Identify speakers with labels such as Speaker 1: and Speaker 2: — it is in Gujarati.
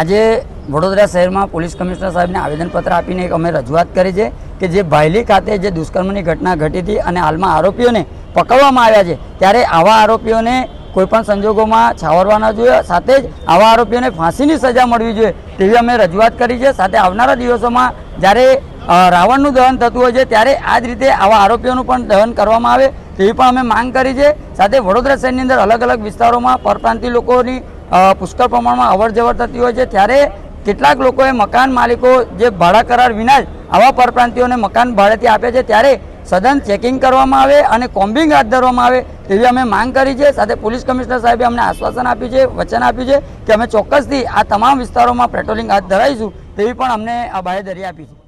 Speaker 1: આજે વડોદરા શહેરમાં પોલીસ કમિશનર સાહેબને આવેદનપત્ર આપીને એક અમે રજૂઆત કરી છે કે જે ભાયલી ખાતે જે દુષ્કર્મની ઘટના ઘટી હતી અને હાલમાં આરોપીઓને પકડવામાં આવ્યા છે, ત્યારે આવા આરોપીઓને કોઈપણ સંજોગોમાં છાવરવાના જોઈએ, સાથે જ આવા આરોપીઓને ફાંસીની સજા મળવી જોઈએ તેવી અમે રજૂઆત કરી છે. સાથે આવનારા દિવસોમાં જ્યારે રાવણનું દહન થતું હોય છે, ત્યારે આ જ રીતે આવા આરોપીઓનું પણ દહન કરવામાં આવે તેવી પણ અમે માંગ કરી છે. સાથે વડોદરા શહેરની અંદર અલગ અલગ વિસ્તારોમાં પરપ્રાંતિ લોકોની પુષ્કળ પ્રમાણમાં અવર જવર થતી હોય છે. ત્યારે કેટલાક લોકોએ મકાન માલિકો જે ભાડા કરાર વિના જ આવા પરપ્રાંતિઓને મકાન ભાડેથી આપે છે. ત્યારે સદન ચેકિંગ કરવામાં આવે અને કોમ્બિંગ હાથ ધરવામાં આવે તેવી અમે માંગ કરી છે. સાથે પોલીસ કમિશનર સાહેબે અમને આશ્વાસન આપ્યું છે, વચન આપ્યું છે કે અમે ચોક્કસથી આ તમામ વિસ્તારોમાં પેટ્રોલિંગ હાથ ધરાઈશું તેવી પણ અમને આ બાહેધરી આપી છે.